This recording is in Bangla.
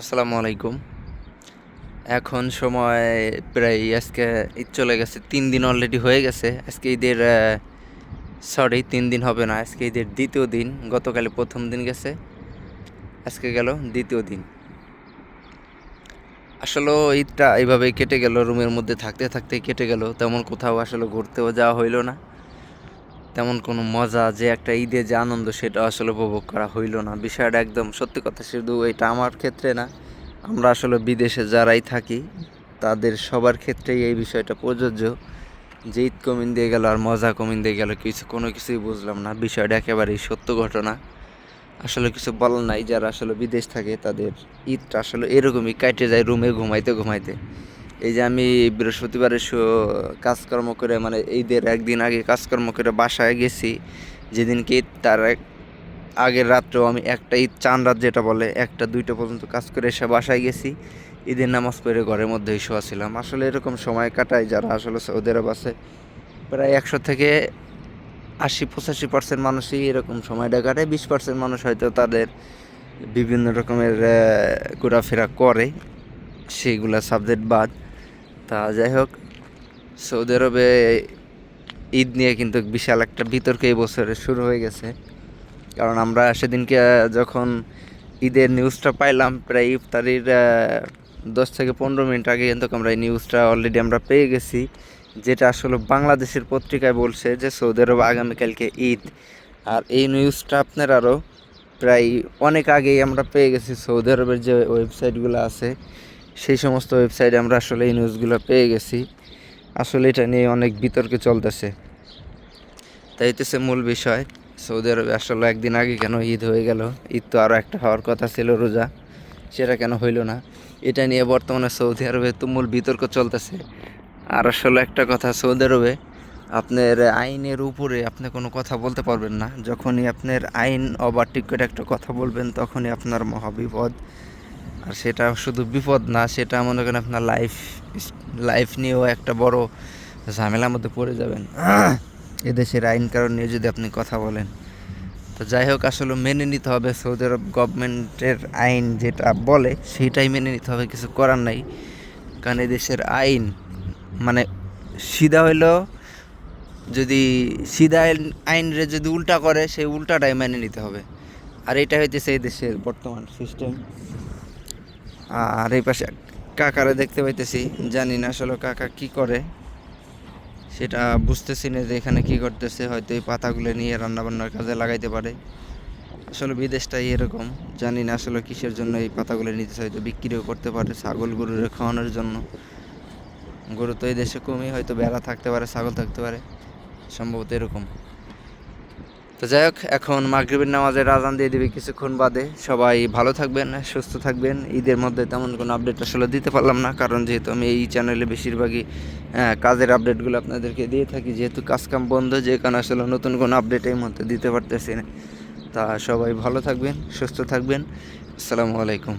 আসসালামু আলাইকুম। এখন সময় প্রায় আজকে ঈদ চলে গেছে, তিন দিন অলরেডি হয়ে গেছে। আজকে ঈদের সরি তিন দিন হবে না, আজকে ঈদের দ্বিতীয় দিন গতকালে প্রথম দিন গেছে, আজকে গেল দ্বিতীয় দিন। আসলে ঈদটা এইভাবেই কেটে গেল, রুমের মধ্যে থাকতে থাকতে কেটে গেল, তেমন কোথাও আসলে ঘুরতেও যাওয়া হইল না। তেমন কোনো মজা যে একটা ঈদে যে আনন্দ সেটা আসলে উপভোগ করা হইল না। বিষয়টা একদম সত্যি কথা, শুধু এটা আমার ক্ষেত্রে না, আমরা আসলে বিদেশে যারাই থাকি, তাদের সবার ক্ষেত্রেই এই বিষয়টা প্রযোজ্য। যে ঈদ কমিন দিয়ে গেল আর মজা কমিন দিয়ে গেল, কিছু, কোনো কিছুই বুঝলাম না। বিষয়টা একেবারেই সত্য ঘটনা। আসলে কিছু বলার নাই, যারা আসলে বিদেশ থাকে, তাদের ঈদটা আসলে এরকমই কাটে যায় রুমে ঘুমাইতে ঘুমাইতে। এই যে আমি বৃহস্পতিবারে কাজকর্ম করে মানে ঈদের একদিন আগে কাজকর্ম করে বাসায় গেছি। যেদিনকে ঈদ তার আগের রাত্রেও আমি একটা ঈদ চান রাত যেটা বলে, একটা, দুইটা পর্যন্ত কাজ করে এসে বাসায় গেছি। ঈদের নামাজ পড়ে ঘরের মধ্যেই শোয়া ছিলাম। আসলে এরকম সময় কাটায় যারা আসলে সৌদি আরব আছে, প্রায় একশো থেকে আশি, পঁচাশি পার্সেন্ট মানুষই এরকম সময়টা কাটায়। বিশ পার্সেন্ট মানুষ হয়তো তাদের বিভিন্ন রকমের ঘোরাফেরা করে। সেইগুলা সাবজেক্ট বাদ। তা যাই হোক, সৌদি আরবে ঈদ নিয়ে কিন্তু বিশাল একটা বিতর্ক এই বছরে শুরু হয়ে গেছে। কারণ আমরা সেদিনকে যখন ঈদের নিউজটা পাইলাম প্রায় ইফতারির দশ থেকে পনেরো মিনিট আগে কিন্তু আমরা এই নিউজটা অলরেডি আমরা পেয়ে গেছি। যেটা আসলে বাংলাদেশের পত্রিকায় বলছে যে সৌদি আরব আগামীকালকে ঈদ। আর এই নিউজটা আপনার আরও প্রায় অনেক আগেই আমরা পেয়ে গেছি সৌদি আরবের যে ওয়েবসাইটগুলো আছে। সেই সমস্ত ওয়েবসাইটে আমরা আসলে এই নিউজগুলো পেয়ে গেছি। আসলে এটা নিয়ে অনেক বিতর্কে চলতেছে। তাই হচ্ছে মূল বিষয়, সৌদি আরবে আসলে একদিন আগে কেন ঈদ হয়ে গেল? ঈদ তো আরও একটা হওয়ার কথা ছিল রোজা, সেটা কেন হইল না? এটা নিয়ে বর্তমানে সৌদি আরবে তুমুল বিতর্ক চলতেছে। আর আসলে একটা কথা, সৌদি আরবে আপনার আইনের উপরে আপনি কোনো কথা বলতে পারবেন না। যখনই আপনার আইন ওভারটেক একটা কথা বলবেন, তখনই আপনার মহাবিপদ। আর সেটা শুধু বিপদ না, সেটা মনে করেন আপনার লাইফ লাইফ নিয়েও একটা বড় ঝামেলার মধ্যে পড়ে যাবেন। এদেশের আইন কারণ নিয়ে যদি আপনি কথা বলেন। তো যাই হোক, আসলে মেনে নিতে হবে। সৌদি আরব গভর্নমেন্টের আইন যেটা বলে, সেইটাই মেনে নিতে হবে। কিছু করার নাই। কারণ এদেশের আইন মানে সিধা হইলেও যদি সিধা আইনরে যদি উল্টা করে, সেই উল্টাটাই মেনে নিতে হবে। আর এটা হইতেছে এই দেশের বর্তমান সিস্টেম আর এই পাশে কাকারে দেখতে পাইতেছি। জানি না আসলে কাকা কি করে। সেটা বুঝতেছি না যে এখানে কী করতেছে, হয়তো এই পাতাগুলো নিয়ে রান্নাবান্নার কাজে লাগাইতে পারে। আসলে বিদেশটাই এরকম। জানি না আসলে কিসের জন্য এই পাতাগুলো নিতেছে, হয়তো বিক্রিও করতে পারে ছাগল গরুর খাওয়ানোর জন্য। গরু তো এই দেশে কমই হয়তো বেড়া থাকতে পারে, ছাগল থাকতে পারে। সম্ভবত এরকম। তো যাই হোক, এখন মাগরীবের নামাজের আজান দিয়ে দিবে কিছুক্ষণ বাদে। সবাই ভালো থাকবেন, সুস্থ থাকবেন। ঈদের মধ্যে তেমন কোনো আপডেট আসলে দিতে পারলাম না, কারণ যেহেতু আমি এই চ্যানেলে বেশিরভাগই কাজের আপডেটগুলো আপনাদেরকে দিয়ে থাকি। যেহেতু কাজকাম বন্ধ, যে কারণে আসলে নতুন কোনো আপডেট এই মধ্যে দিতে পারতেছি না। তা সবাই ভালো থাকবেন, সুস্থ থাকবেন। আসসালামু আলাইকুম।